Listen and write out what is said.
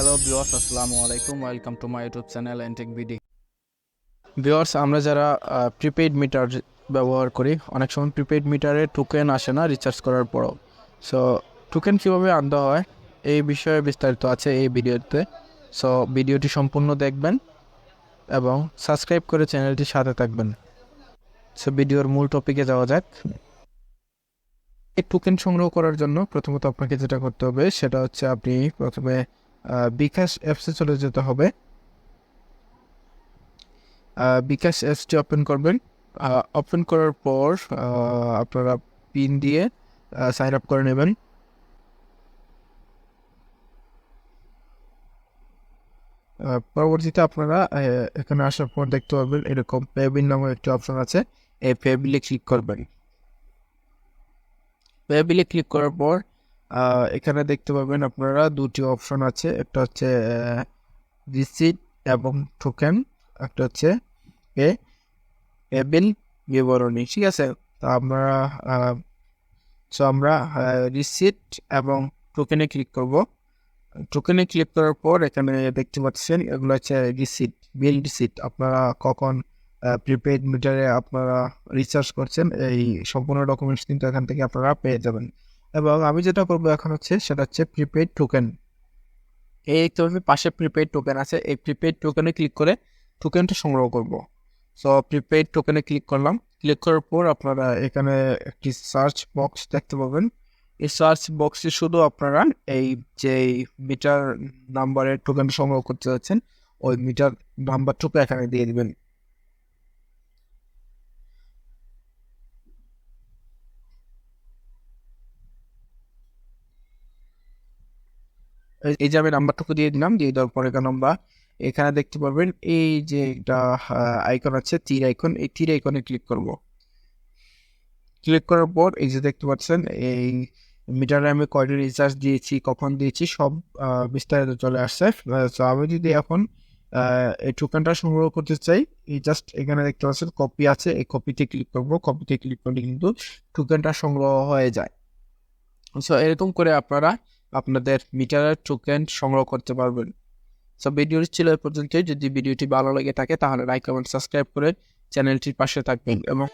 Hello viewers আসসালামু আলাইকুম। Welcome to my YouTube channel Entech BD viewers আমরা যারা প্রিপেইড মিটার ব্যবহার করি, অনেক সময় প্রিপেইড মিটারে টোকেন আসে না রিচার্জ করার পরও। সো টোকেন কীভাবে আনতে হয়, এই বিষয়ে বিস্তারিত আছে এই ভিডিওতে। সো ভিডিওটি সম্পূর্ণ দেখবেন এবং সাবস্ক্রাইব করে চ্যানেলটির সাথে থাকবেন। সো ভিডিওর মূল টপিকে যাওয়া যাক। এই টোকেন সংগ্রহ করার জন্য প্রথমত আপনাকে যেটা করতে হবে, সেটা হচ্ছে আপনি প্রথমে বিকাশ অ্যাপসে চলে যেতে হবে। বিকাশ অ্যাপসটি ওপেন করবেন। ওপেন করার পর আপনারা পিন দিয়ে সাইন আপ করে নেবেন। পরবর্তীতে আপনারা এখানে আসার পর দেখতে পাবেন এরকম পেবিল নামের একটি অপশন আছে। এই পেবিলে ক্লিক করবেন। পেবিলে ক্লিক করার পর এখানে দেখতে পাবেন আপনারা দুটি অপশন আছে। একটা হচ্ছে রিসিট এবং টোকেন একটা হচ্ছে, এ পেবিল বিবরণী, ঠিক আছে? তো আমরা সো আমরা রিসিট এবং টোকেনে ক্লিক করব। টোকেনে ক্লিক করার পর এখানে দেখতে পাচ্ছেন, এগুলো হচ্ছে রিসিট বিল রিসিট আপনারা কখন প্রিপেড মিটারে আপনারা রিচার্জ করছেন, এই সম্পূর্ণ ডকুমেন্টস কিন্তু এখান থেকে আপনারা পেয়ে যাবেন। এবং আমি যেটা করব এখন হচ্ছে, সেটা হচ্ছে প্রিপেড টোকেন এই দেখতে তো পাশে প্রিপেড টোকেন আছে। এই প্রিপেড টোকেনে ক্লিক করে টোকেনটা সংগ্রহ করব। সো প্রিপেড টোকেনে ক্লিক করলাম। ক্লিক করার পর আপনারা এখানে একটি সার্চ বক্স দেখতে পাবেন। এই সার্চ বক্সে শুধু আপনারা এই যে মিটার নাম্বারের টোকেন সংগ্রহ করতে যাচ্ছেন, ওই মিটার নাম্বারটুকু এখানে দিয়ে দিবেন। এই- যে আমি নাম্বারটুকু দিয়ে দিলাম, দিয়ে দেওয়ার পরে এখানে আমরা এখানে দেখতে পাবেন এই যে একটা আইকন আছে, তীর আইকন এই তীর আইকনে ক্লিক করব। ক্লিক করার পর এই যে দেখতে পাচ্ছেন, এই মিটারে আমি কয়টা রিচার্জ দিয়েছি, কখন দিয়েছি, সব বিস্তারিত চলে আসছে। তো আমি যদি এখন এই টোকেনটা সংগ্রহ করতে চাই, এই জাস্ট এখানে দেখতে পাচ্ছেন কপি আছে, এই কপিতে ক্লিক করব কপিতে ক্লিক করলে কিন্তু টোকেনটা সংগ্রহ হয়ে যায়। সো এরকম করে আপনারা আপনাদের মিটারের টোকেন সংগ্রহ করতে পারবেন। সো ভিডিওটি ছিল এ পর্যন্তই। যদি ভিডিওটি ভালো লেগে থাকে তাহলে লাইক কমেন্ট সাবস্ক্রাইব করে চ্যানেলটির পাশে থাকবেন এবং